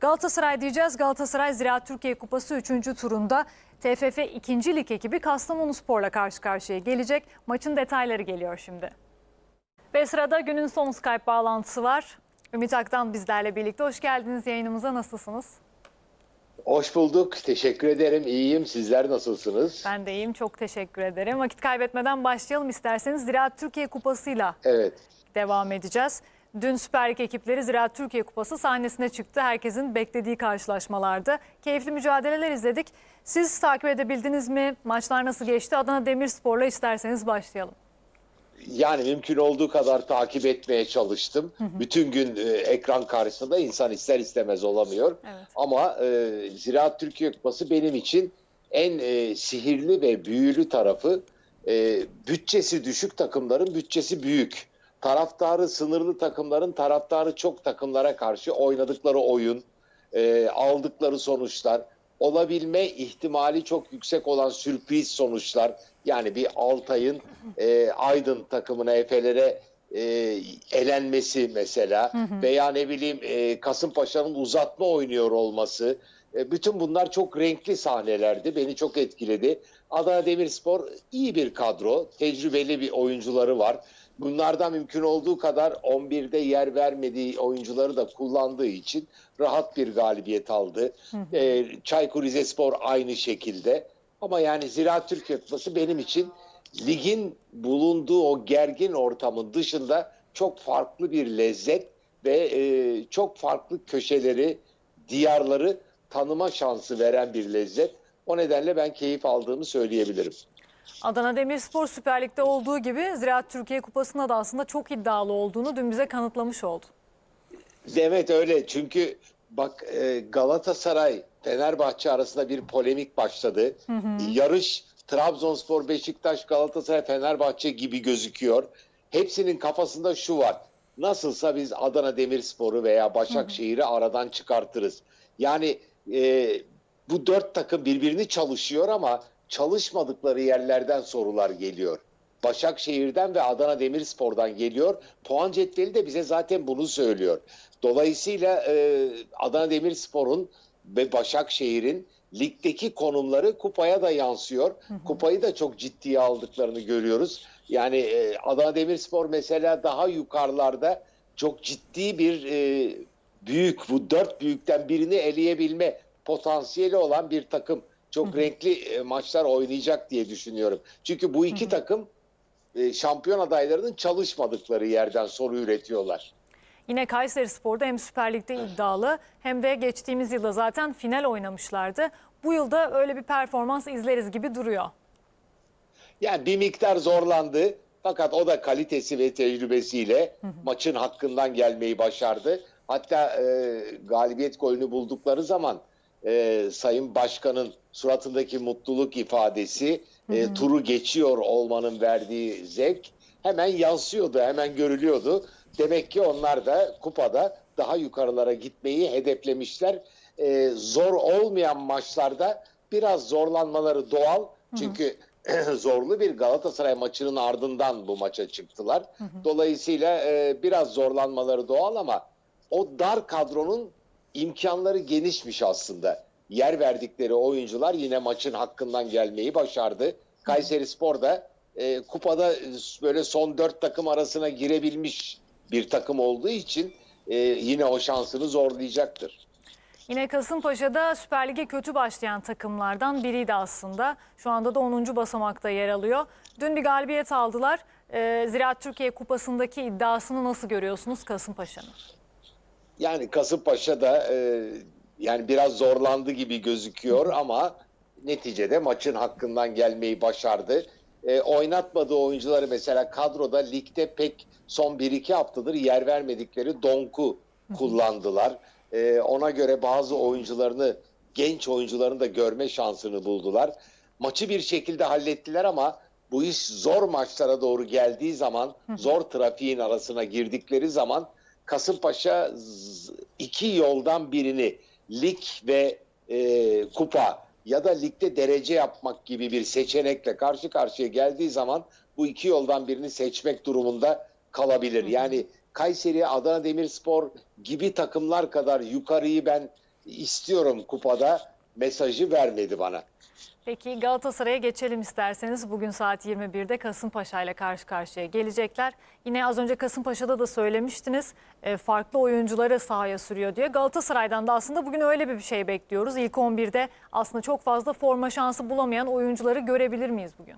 Galatasaray diyeceğiz. Galatasaray Ziraat Türkiye Kupası 3. turunda TFF 2. Lig ekibi Kastamonu Spor'la karşı karşıya gelecek. Maçın detayları geliyor şimdi. Ve sırada günün son Skype bağlantısı var. Ümit Aktan bizlerle birlikte. Hoş geldiniz yayınımıza. Nasılsınız? Hoş bulduk. Teşekkür ederim. İyiyim. Sizler nasılsınız? Ben de iyiyim. Çok teşekkür ederim. Vakit kaybetmeden başlayalım isterseniz. Ziraat Türkiye Kupası'yla Evet. devam edeceğiz. Dün Süper Lig ekipleri Ziraat Türkiye Kupası sahnesine çıktı. Herkesin beklediği karşılaşmalarda. Keyifli mücadeleler izledik. Siz takip edebildiniz mi? Maçlar nasıl geçti? Adana Demirspor'la isterseniz başlayalım. Yani mümkün olduğu kadar takip etmeye çalıştım. Bütün gün e, ekran karşısında insan ister istemez olamıyor. Evet. Ama e, Ziraat Türkiye Kupası benim için en e, sihirli ve büyülü tarafı e, bütçesi düşük takımların bütçesi büyük. Taraftarı sınırlı takımların taraftarı çok takımlara karşı oynadıkları oyun, e, aldıkları sonuçlar, olabilme ihtimali çok yüksek olan sürpriz sonuçlar. Yani bir Altay'ın e, Aydın takımına Efe'lere e, elenmesi mesela veya ne bileyim e, Kasımpaşa'nın uzatma oynuyor olması. E, bütün bunlar çok renkli sahnelerdi. Beni çok etkiledi. Adana Demirspor iyi bir kadro. Tecrübeli bir oyuncuları var. Bunlardan mümkün olduğu kadar 11'de yer vermediği oyuncuları da kullandığı için rahat bir galibiyet aldı. E, Çaykur Rizespor aynı şekilde. Ama yani Ziraat Türkiye Kupası benim için ligin bulunduğu o gergin ortamın dışında çok farklı bir lezzet ve e, çok farklı köşeleri, diyarları tanıma şansı veren bir lezzet. O nedenle ben keyif aldığımı söyleyebilirim. Adana Demirspor Süper Lig'de olduğu gibi Ziraat Türkiye Kupası'nda da aslında çok iddialı olduğunu dün bize kanıtlamış oldu. Evet öyle çünkü bak e, Galatasaray Fenerbahçe arasında bir polemik başladı. Yarış Trabzonspor, Beşiktaş, Galatasaray, Fenerbahçe gibi gözüküyor. Hepsinin kafasında şu var. Nasılsa biz Adana Demirspor'u veya Başakşehir'i aradan çıkartırız. Yani e, bu dört takım birbirini çalışıyor ama çalışmadıkları yerlerden sorular geliyor. Başakşehir'den ve Adana Demirspor'dan geliyor. Puan cetveli de bize zaten bunu söylüyor. Dolayısıyla e, Adana Demirspor'un ve Başakşehir'in ligdeki konumları kupaya da yansıyor. Kupayı da çok ciddiye aldıklarını görüyoruz. Yani e, Adana Demirspor mesela daha yukarılarda çok ciddi bir e, büyük bu dört büyükten birini eleyebilme potansiyeli olan bir takım. Çok renkli e, maçlar oynayacak diye düşünüyorum. Çünkü bu iki takım e, şampiyon adaylarının çalışmadıkları yerden soru üretiyorlar. Yine Kayseri Spor'da hem Süper Lig'de iddialı hem de geçtiğimiz yılda zaten final oynamışlardı. Bu yılda öyle bir performans izleriz gibi duruyor. Yani bir miktar zorlandı fakat o da kalitesi ve tecrübesiyle maçın hakkından gelmeyi başardı. Hatta e, galibiyet golünü buldukları zaman e, Sayın Başkan'ın suratındaki mutluluk ifadesi, e, turu geçiyor olmanın verdiği zevk hemen yansıyordu, hemen görülüyordu. Demek ki onlar da kupada daha yukarılara gitmeyi hedeflemişler. E, zor olmayan maçlarda biraz zorlanmaları doğal. Çünkü zorlu bir Galatasaray maçının ardından bu maça çıktılar. Dolayısıyla e, biraz zorlanmaları doğal ama o dar kadronun imkanları genişmiş aslında. Yer verdikleri oyuncular yine maçın hakkından gelmeyi başardı. Kayseri Spor da e, kupada böyle son dört takım arasına girebilmiş bir takım olduğu için e, yine o şansını zorlayacaktır. Yine Kasımpaşa'da Süper Lig'e kötü başlayan takımlardan biriydi aslında. Şu anda da 10. basamakta yer alıyor. Dün bir galibiyet aldılar. Ee, Ziraat Türkiye Kupası'ndaki iddiasını nasıl görüyorsunuz Kasımpaşa'nın? Yani Kasımpaşa da e, yani biraz zorlandı gibi gözüküyor ama neticede maçın hakkından gelmeyi başardı. E, oynatmadığı oyuncuları mesela kadroda ligde pek son 1-2 haftadır yer vermedikleri Donk'u kullandılar. E, ona göre bazı oyuncularını, genç oyuncularını da görme şansını buldular. Maçı bir şekilde hallettiler ama bu iş zor maçlara doğru geldiği zaman, zor trafiğin arasına girdikleri zaman Kasımpaşa iki yoldan birini lig ve e, kupa ya da ligde derece yapmak gibi bir seçenekle karşı karşıya geldiği zaman bu iki yoldan birini seçmek durumunda kalabilir. Yani Kayseri, Adana Demirspor gibi takımlar kadar yukarıyı ben istiyorum kupada mesajı vermedi bana. Peki Galatasaray'a geçelim isterseniz. Bugün saat 21'de Kasımpaşa ile karşı karşıya gelecekler. Yine az önce Kasımpaşa'da da söylemiştiniz e, farklı oyuncuları sahaya sürüyor diye. Galatasaray'dan da aslında bugün öyle bir şey bekliyoruz. İlk 11'de aslında çok fazla forma şansı bulamayan oyuncuları görebilir miyiz bugün?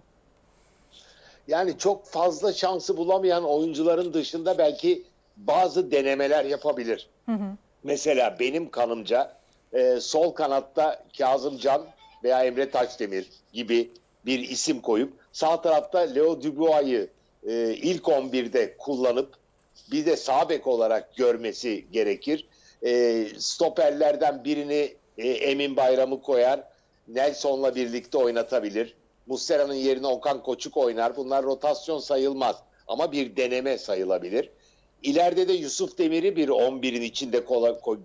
Yani çok fazla şansı bulamayan oyuncuların dışında belki bazı denemeler yapabilir. Mesela benim kanımca e, sol kanatta Kazımcan veya Emre Taşdemir gibi bir isim koyup sağ tarafta Leo Dubois'ı e, ilk 11'de kullanıp bir de sağ bek olarak görmesi gerekir. E, stoperlerden birini e, Emin Bayram'ı koyar. Nelson'la birlikte oynatabilir. Muslera'nın yerine Okan Koçuk oynar. Bunlar rotasyon sayılmaz ama bir deneme sayılabilir. İleride de Yusuf Demir'i bir 11'in içinde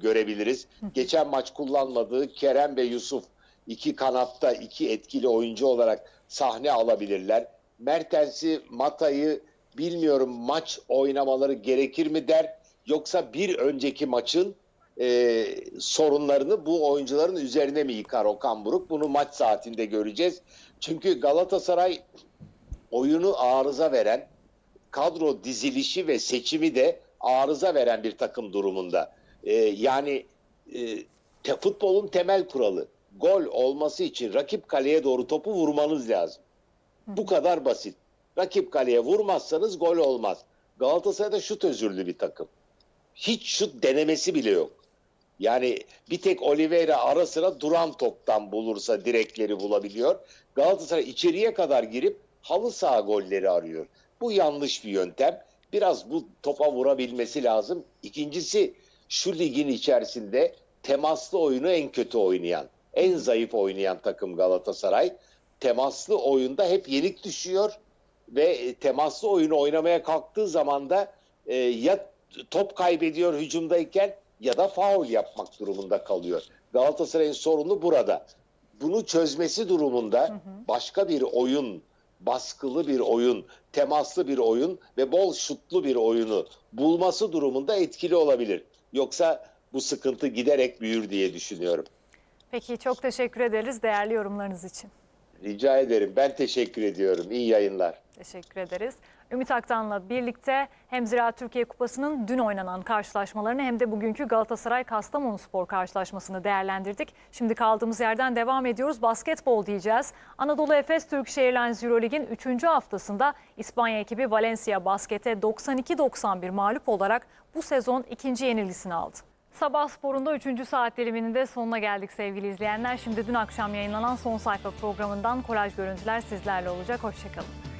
görebiliriz. Geçen maç kullanmadığı Kerem ve Yusuf iki kanatta iki etkili oyuncu olarak sahne alabilirler. Mertens'i, Mata'yı bilmiyorum maç oynamaları gerekir mi der yoksa bir önceki maçın e, sorunlarını bu oyuncuların üzerine mi yıkar Okan Buruk? Bunu maç saatinde göreceğiz. Çünkü Galatasaray oyunu arıza veren, kadro dizilişi ve seçimi de arıza veren bir takım durumunda. Ee, yani e, te, futbolun temel kuralı gol olması için rakip kaleye doğru topu vurmanız lazım. Bu kadar basit. Rakip kaleye vurmazsanız gol olmaz. Galatasaray'da şut özürlü bir takım. Hiç şut denemesi bile yok. Yani bir tek Oliveira ara sıra duran toptan bulursa direkleri bulabiliyor. Galatasaray içeriye kadar girip halı saha golleri arıyor. Bu yanlış bir yöntem. Biraz bu topa vurabilmesi lazım. İkincisi şu ligin içerisinde temaslı oyunu en kötü oynayan, en zayıf oynayan takım Galatasaray. Temaslı oyunda hep yenik düşüyor ve e, temaslı oyunu oynamaya kalktığı zaman da e, ya top kaybediyor hücumdayken ya da faul yapmak durumunda kalıyor. Galatasaray'ın sorunu burada. Bunu çözmesi durumunda başka bir oyun, baskılı bir oyun, temaslı bir oyun ve bol şutlu bir oyunu bulması durumunda etkili olabilir. Yoksa bu sıkıntı giderek büyür diye düşünüyorum. Peki çok teşekkür ederiz değerli yorumlarınız için. Rica ederim. Ben teşekkür ediyorum. İyi yayınlar. Teşekkür ederiz. Ümit Aktan'la birlikte hem Ziraat Türkiye Kupası'nın dün oynanan karşılaşmalarını hem de bugünkü Galatasaray Kastamonu Spor karşılaşmasını değerlendirdik. Şimdi kaldığımız yerden devam ediyoruz. Basketbol diyeceğiz. Anadolu Efes Turkish Airlines Eurolig'in 3. haftasında İspanya ekibi Valencia Basket'e 92-91 mağlup olarak bu sezon ikinci yenilgisini aldı. Sabah sporunda 3. saat diliminin de sonuna geldik sevgili izleyenler. Şimdi dün akşam yayınlanan son sayfa programından kolaj görüntüler sizlerle olacak. Hoşçakalın.